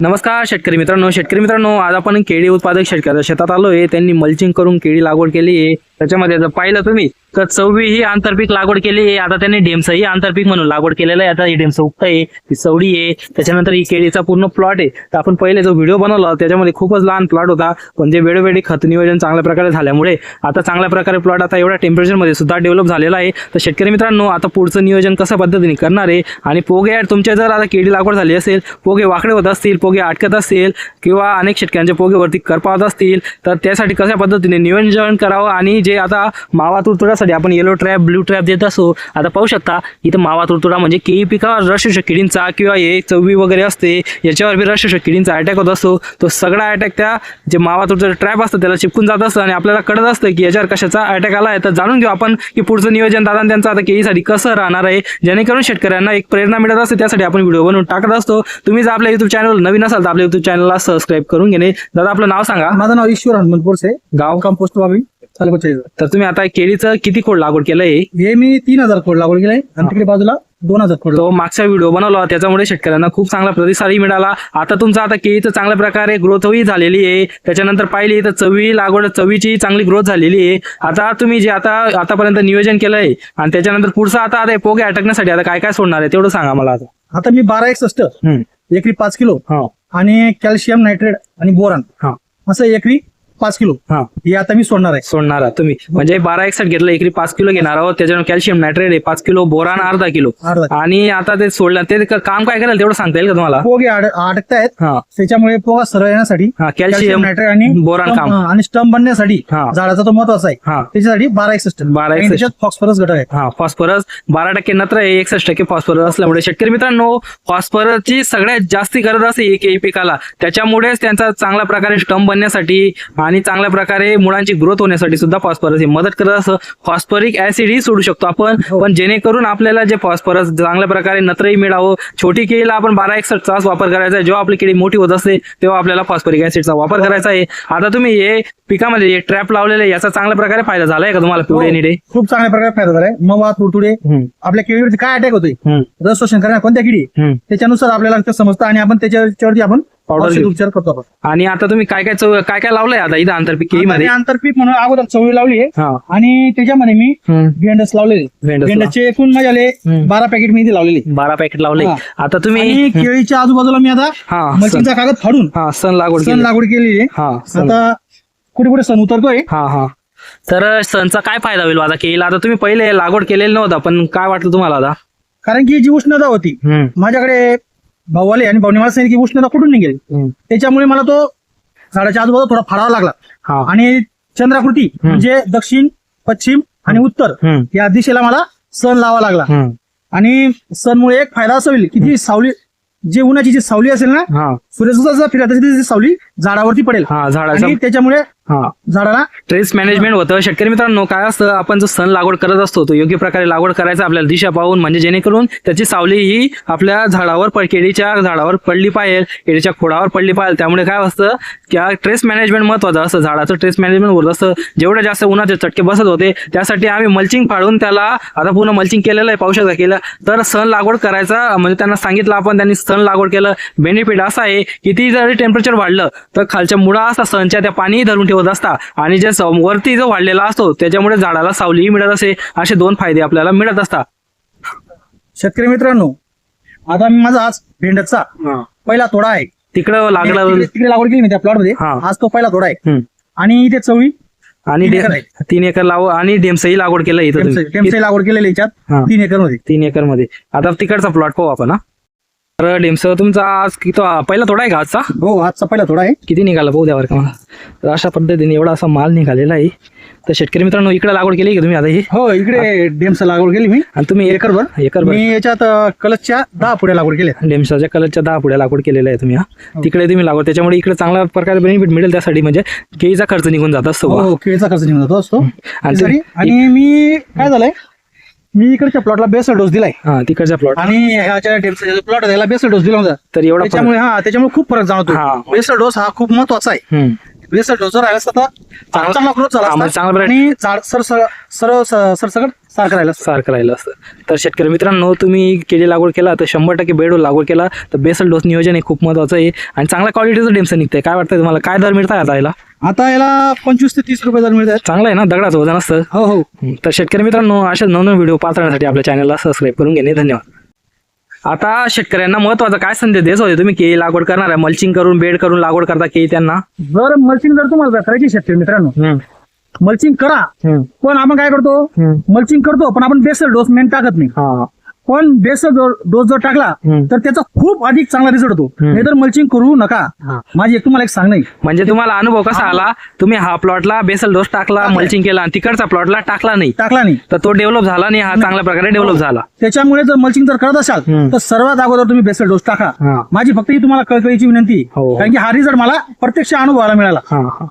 नमस्कार शेतकरी मित्रांनो शेतकरी मित्रांनो आज आपण केळी उत्पादक शेतकऱ्या शेतात आलोय. त्यांनी मल्चिंग करून केळी लागवड केली आहे त्याच्यामध्ये जर पाहिलं तुम्ही तर चवळी ही आंतरपीक लागवड केली आहे. आता त्यांनी ढेमसं ही आंतरपीक म्हणून लागवड केलेलं आहे. आता ही ढेमसं उगता आहे ती चवळी आहे. त्याच्यानंतर ही केळीचा पूर्ण प्लॉट आहे. तर आपण पहिले जो व्हिडिओ बनवला त्याच्यामध्ये खूपच लहान प्लॉट होता. पण जे वेळोवेळी खत नियोजन चांगल्या प्रकारे झाल्यामुळे आता चांगल्या प्रकारे प्लॉट आता एवढ्या टेम्परेचरमध्ये सुद्धा डेव्हलप झालेला आहे. तर शेतकरी मित्रांनो आता पुढचं नियोजन कशा पद्धतीने करणार आहे? आणि पोगे तुमच्या जर आता केळी लागवड झाली असेल पोगे वाकडे होत असतील पोगे अटकत असतील किंवा अनेक शेतकऱ्यांच्या पोगेवरती करपावत असतील तर त्यासाठी कशा पद्धतीने नियोजन करावं आणि जे आता मावा तुडतुड्यासाठी आपण येलो ट्रॅप ब्ल्यू ट्रॅप देत असो आता पाहू शकता इथं मावा तुडतुडा म्हणजे केळी पिकावर रसशोषक किडींचा किंवा हे चववी वगैरे असते याच्यावर बी रसशोषक किडींचा अटॅक होत असतो. तो सगळा अटॅक त्या जे मावा तुडतुडा ट्रॅप असतं त्याला चिपकून जात असतं आणि आपल्याला कळत असतं की याच्यावर कशाचा अटॅक आला आहे तर जाणून घेऊ आपण की पुढचं नियोजन दादा त्यांचं आता केळीसाठी कसं राहणार आहे जेणेकरून शेतकऱ्यांना एक प्रेरणा मिळत असते. त्यासाठी आपण व्हिडिओ बनवून टाकत असतो. तुम्ही जर आपल्या युट्यूब चॅनल नवीन असाल तर आपल्या युट्यूब चॅनलला सबस्क्राईब करून घेणे. दादा आपलं नाव सांगा. माझं नाव ईश्वर हनुमंत बोरसे गाव? कंपोस्ट बाबी. तालुका तर तुम्ही आता केळीचं किती खोड लागवड केलंय? हे मी तीन हजार खोड लागवड केलाय. आणि तिकडे बाजूला दोन हजार खोड तो मागचा व्हिडिओ बनवला त्याच्यामुळे शेतकऱ्यांना खूप चांगला प्रतिसादही मिळाला. आता तुमचा आता केळीचं चांगल्या प्रकारे ग्रोथही झालेली आहे. त्याच्यानंतर पाहिली तर चवी लागवड चवीची चांगली ग्रोथ झालेली आहे. आता तुम्ही जे आता आतापर्यंत नियोजन केलंय आणि त्याच्यानंतर पुढचं आता आता पोगे अटकण्यासाठी आता काय काय सोडणार आहे तेवढं सांगा मला आता. आता मी बारा एकसष्ट. एकरी पाच किलो हा. आणि कॅल्शियम नायट्रेट आणि बोरान. हा. असं एकरी पाच किलो. हा. हे आता मी सोडणार आहे. सोडणार आहात तुम्ही. म्हणजे बारा एकसठ घेतलं एकरी पाच किलो घेणार आहोत. त्याच्यावर कॅल्शियम नायट्रेट आहे पाच किलो बोरान अर्धा किलो. अर्धा आणि आता ते सोडलं ते क- काम काय करेल तेवढं सांगता येईल का तुम्हाला? पोगे अड- अडकतायत. हा. त्याच्यामुळे पोगा सरळ येण्यासाठी हा कॅल्शियम कॅल्शियम नायट्रेट आणि बोरान stump- काम. हा, आणि स्टंप बनण्यासाठी हा. झाडाचा तो महत्त्वाचा आहे. हा. त्याच्यासाठी बारा एकसष्ट. बारा आणि एकसष्ट. त्याच्यात फॉस्फरस घटक आहे हा फॉस्फरस बारा टक्के नत्र आहे एकसष्ट टक्के फॉस्फरस असल्यामुळे. शेतकरी मित्रांनो फॉस्फरसची सगळ्यात जास्ती गरज असते एक एक पिकाला. त्याच्यामुळेच त्यांचा चांगल्या प्रकारे स्टंप बनण्यासाठी आणि चांगल्या प्रकारे मुळांची ग्रोथ होण्यासाठी सुद्धा फॉस्फरस ही मदत करत असं फॉस्फरिक ऍसिड ही सोडू शकतो आपण. हो. पण जेणेकरून आपल्याला जे फॉस्फरस चांगल्या प्रकारे नत्रही मिळावं छोटी केळीला आपण बारा एकसष्टचाच वापर करायचा आहे. जेव्हा आपली केळी मोठी होत असते तेव्हा आपल्याला फॉस्फरिक ऍसिडचा वापर करायचा आहे. आता तुम्ही हे पिकामध्ये जे ट्रॅप लावलेले याचा चांगल्या प्रकारे फायदा झालाय का तुम्हाला पिवळे निडे हो. खूप चांगल्या प्रकारे फायदा झालाय. मवा तुडतुडे आपल्या केळीवरती काय अटॅक होतोय? रस शोषण करणार कोणत्या किडी. त्याच्यानुसार आपल्याला समजतं आणि आपण त्याच्यावरती आपण Powder औषध घेऊ. उपचार करतो आपण. आणि आता तुम्ही काय काय चव- काय काय लावलंय आता इथं आंतरपीक केळीमध्ये? आता आंतरपीक म्हणून अगोदर चवळी लावली आहे. हा. आणि त्याच्यामध्ये मी हम्म. भेंडस लावलेले. भेंडस लाव- भेंडसचे एकूण माझे आले हम्म. बारा पॅकेट मी लावलेले. बारा पॅकेट लावले. हा. आता तुम्ही आणि केळीच्या आजूबाजूला मी आता मशीनचा कागद फाडून हा सण लागवड सण केली. लागवड केलेली आहे. हा सण. आता कुठे कुठे सण उतरतोय. हा हा. तर सणचा काय फायदा होईल आता केळीला आता तुम्ही पहिले लागवड केलेलं नव्हतं पण काय वाटलं तुम्हाला आता? कारण की जी उष्णता होती हम्म, माझ्याकडे भाऊ आले आणि भाऊने मला सांगितलं की उष्णता कुठून निघेल? हम्म. त्याच्यामुळे मला तो झाडाच्या आजूबाजूला थोडा फाडावा लागला. हा. आणि चंद्राकृती म्हणजे दक्षिण पश्चिम आणि उत्तर हम्म, या दिशेला मला सण लावा लागला. हम्म. आणि सणमुळे एक फायदा असा होईल की जी सावली जे उन्हाची जी सावली असेल ना हा. सूर्यसुद्धा फिरत सावली झाडावरती पडेल. हा झाडाचा आणि त्याच्यामुळे हा. झाडाला ट्रेस मॅनेजमेंट होतं. शेतकरी मित्रांनो काय असतं? आपण जो सण लागवड करत असतो तो योग्य प्रकारे लागवड करायचा आपल्याला दिशा पाहून म्हणजे जेणेकरून त्याची सावली ही आपल्या झाडावर केळीच्या झाडावर पडली पाहिजे केळीच्या खोडावर पडली पाहिजे. त्यामुळे काय असतं? की ट्रेस मॅनेजमेंट महत्वाचं असतं. झाडाचं ट्रेस मॅनेजमेंट होत असतं. जेवढं जास्त उन्हाचे चटके बसत होते त्यासाठी आम्ही मल्चिंग फाडून त्याला आता पूर्ण मल्चिंग केलेलं आहे पाहू शकता केलं. तर सण लागवड करायचा म्हणजे त्यांना सांगितलं आपण त्यांनी सण लागवड केलं. बेनिफिट असा आहे किती जरी टेम्परेचर वाढलं तर खालच्या मुळा असता सणच्या त्या पाणी धरून ठेवत असता आणि जे वरती जो वाढलेला असतो त्याच्यामुळे झाडाला सावलीही मिळत असे असे दोन फायदे आपल्याला मिळत असतात. शेतकरी मित्रांनो आता मी माझा आज भेंडचा पहिला तोडा आहे. तिकडं लागलं तिकडे लागवड केली मी त्या प्लॉटमध्ये. आज तो पहिला तोडा आहे. आणि इथे चवळी आणि तीन एकर लाव आणि डेमसही लागवड केलं इथं लागवड केलेली याच्यात. तीन एकरमध्ये. तीन एकरमध्ये आता तिकडचा प्लॉट पाहू आपण हा. तर डेमस तुमचा आज किती पहिला तोडा आहे का आजचा? हो आजचा पहिला तोडा आहे. किती निघाला पाहू द्यावर का मला. तर अशा पद्धतीने एवढा असा माल निघालेला आहे. तर शेतकरी मित्रांनो इकडे लागवड केली का तुम्ही आता ही? हो इकडे डेमसा लागवड केली मी. आणि तुम्ही एक एकरभर एकर मी याच्यात अं, कलशच्या दहा पुढे लागवड केल्या. डेमसाच्या कलरच्या दहा पुढे लागवड केलेल्या आहे तुम्ही हा. तिकडे तुम्ही लागवड त्याच्यामुळे इकडे चांगल्या प्रकारे बेनिफिट मिळेल त्यासाठी म्हणजे केळीचा खर्च निघून जात असतो. हो. हो केळीचा खर्च निघून जातो असतो. आणि मी काय झालंय? मी इकडच्या प्लॉटला बेसल डोस दिलाय. हा तिकडच्या प्लॉट आणि ह्याच्या प्लॉट त्याला बेसल डोस दिला होता. तर एवढा फरक- त्याच्यामुळे हा त्याच्यामुळे खूप फरक हा. जाणवतो बेसल डोस हा खूप महत्त्वाचा आहे. हम्म. बेसल डोस राहिला असता तर चांगला ग्रोथ झाला म्हणजे असता. चांगला आणि झाड सर सर सर सरसकट सारखं राहिलं असतं. सारखं राहिलं असतं. तर शेतकरी मित्रांनो तुम्ही केळी लागवड केला तर शंभर टक्के बेड लागवड केला तर बेसल डोस नियोजन हे खूप महत्वाचं आहे. आणि चांगल्या क्वालिटीचं डेमचं निघतंय. काय वाटतंय तुम्हाला? काय दर मिळताय आता याला? आता याला पंचवीस ते तीस रुपये दर मिळत आहेत चांगलं आहे ना? दगडाचं वजन असतं. हो हो. तर शेतकरी मित्रांनो अशा नवनवीन व्हिडिओ पाहण्यासाठी आपल्या चॅनलला सबस्क्राईब करून घेणे. धन्यवाद. आता शेतकऱ्यांना महत्त्वाचा काय संदेश देत होते तुम्ही? केळी लागवड करणार आहे मल्चिंग करून बेड करून लागवड करता केळी त्यांना? जर मल्चिंग जर तुम्हाला करायची शेतकरी मित्रांनो मल्चिंग करा पण आपण काय करतो? मल्चिंग करतो पण आपण बेसल डोस मेन टाकत नाही. हा. पण बेसल डोस जर टाकला. तर त्याचा खूप अधिक चांगला रिझल्ट होतो हम्म. नाही तर मल्चिंग करू नका हा. माझी एक तुम्हाला एक सांग नाही म्हणजे तुम्हाला अनुभव कसा आला तुम्ही हा प्लॉटला बेसल डोस टाकला. मल्चिंग केला आणि तिकडचा प्लॉटला टाकला नाही टाकला नाही तर तो डेव्हलप झाला आणि हा चांगल्या प्रकारे डेव्हलप झाला त्याच्यामुळे जर मल्चिंग जर करत असाल. तर सर्वात अगोदर तुम्ही बेसल डोस टाका हा. माझी फक्त ही तुम्हाला कळकळीची विनंती हो, हो. कारण की हा रिझल्ट मला प्रत्यक्ष अनुभवाला मिळाला हा हा